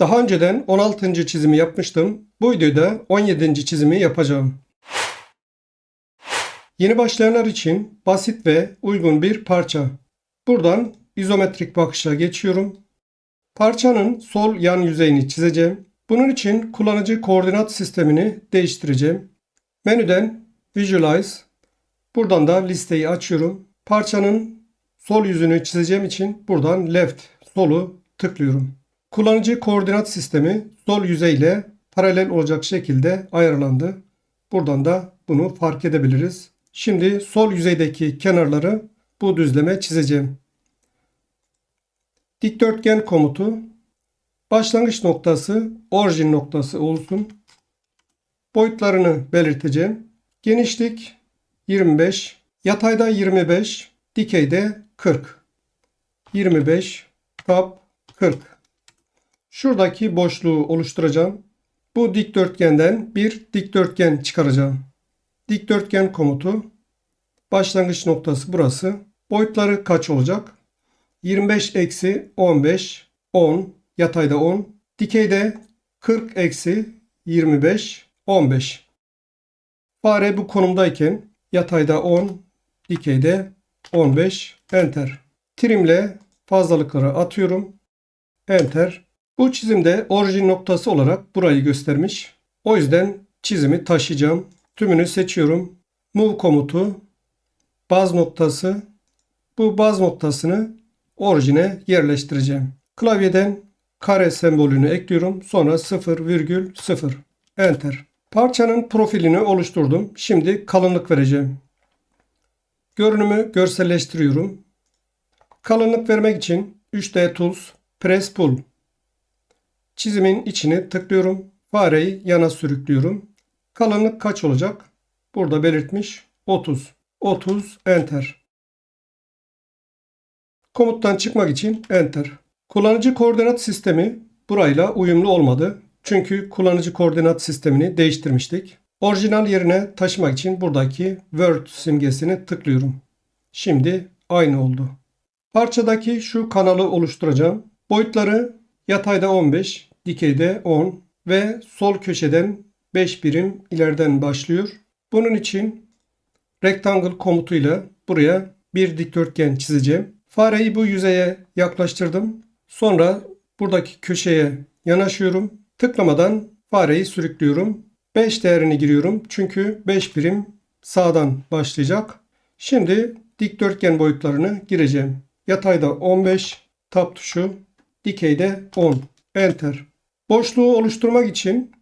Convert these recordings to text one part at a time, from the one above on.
Daha önceden 16. çizimi yapmıştım. Bu videoda 17. çizimi yapacağım. Yeni başlayanlar için basit ve uygun bir parça. Buradan izometrik bakışa geçiyorum. Parçanın sol yan yüzeyini çizeceğim. Bunun için kullanıcı koordinat sistemini değiştireceğim. Menüden Visualize. Buradan da listeyi açıyorum. Parçanın sol yüzünü çizeceğim için buradan left, solu tıklıyorum. Kullanıcı koordinat sistemi sol yüzeyle paralel olacak şekilde ayarlandı. Buradan da bunu fark edebiliriz. Şimdi sol yüzeydeki kenarları bu düzleme çizeceğim. Dikdörtgen komutu başlangıç noktası orijin noktası olsun. Boyutlarını belirteceğim. Genişlik 25, yatayda 25, dikeyde 40. 25, tap 40. Şuradaki boşluğu oluşturacağım. Bu dikdörtgenden bir dikdörtgen çıkaracağım. Dikdörtgen komutu başlangıç noktası burası. Boyutları kaç olacak? 25 eksi 15 10 yatayda 10 dikeyde 40 eksi 25 15 fare bu konumdayken yatayda 10 dikeyde 15 enter trimle fazlalıkları atıyorum enter bu çizimde orijin noktası olarak burayı göstermiş o yüzden çizimi taşıyacağım tümünü seçiyorum move komutu baz noktası bu baz noktasını orijine yerleştireceğim. Klavyeden kare sembolünü ekliyorum. Sonra 0,0 enter. Parçanın profilini oluşturdum. Şimdi kalınlık vereceğim. Görünümü görselleştiriyorum. Kalınlık vermek için 3D Tools Press Pull. Çizimin içine tıklıyorum. Fareyi yana sürüklüyorum. Kalınlık kaç olacak? Burada belirtmiş 30. 30 enter. Komuttan çıkmak için Enter. Kullanıcı koordinat sistemi burayla uyumlu olmadı. Çünkü kullanıcı koordinat sistemini değiştirmiştik. Orijinal yerine taşımak için buradaki Word simgesini tıklıyorum. Şimdi aynı oldu. Parçadaki şu kanalı oluşturacağım. Boyutları yatayda 15, dikeyde 10 ve sol köşeden 5 birim ileriden başlıyor. Bunun için rectangle komutuyla buraya bir dikdörtgen çizeceğim. Fareyi bu yüzeye yaklaştırdım. Sonra buradaki köşeye yanaşıyorum. Tıklamadan fareyi sürüklüyorum. 5 değerini giriyorum. Çünkü 5 birim sağdan başlayacak. Şimdi dikdörtgen boyutlarını gireceğim. Yatayda 15, tab tuşu, dikeyde 10. Enter. Boşluğu oluşturmak için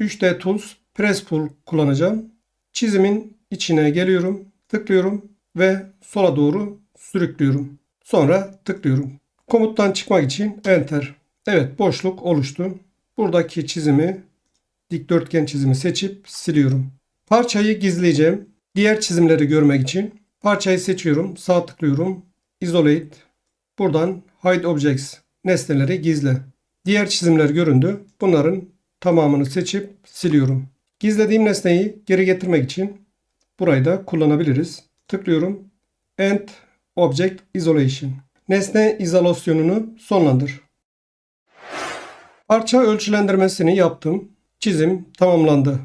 3D Tools Press Pull kullanacağım. Çizimin içine geliyorum, tıklıyorum ve sola doğru sürüklüyorum. Sonra tıklıyorum. Komuttan çıkmak için Enter. Evet boşluk oluştu. Buradaki çizimi dikdörtgen çizimi seçip siliyorum. Parçayı gizleyeceğim. Diğer çizimleri görmek için parçayı seçiyorum. Sağ tıklıyorum. Isolate. Buradan Hide Objects. Nesneleri gizle. Diğer çizimler göründü. Bunların tamamını seçip siliyorum. Gizlediğim nesneyi geri getirmek için burayı da kullanabiliriz. Tıklıyorum. End Object Isolation. Nesne izolasyonunu sonlandır. Parça ölçülendirmesini yaptım. Çizim tamamlandı.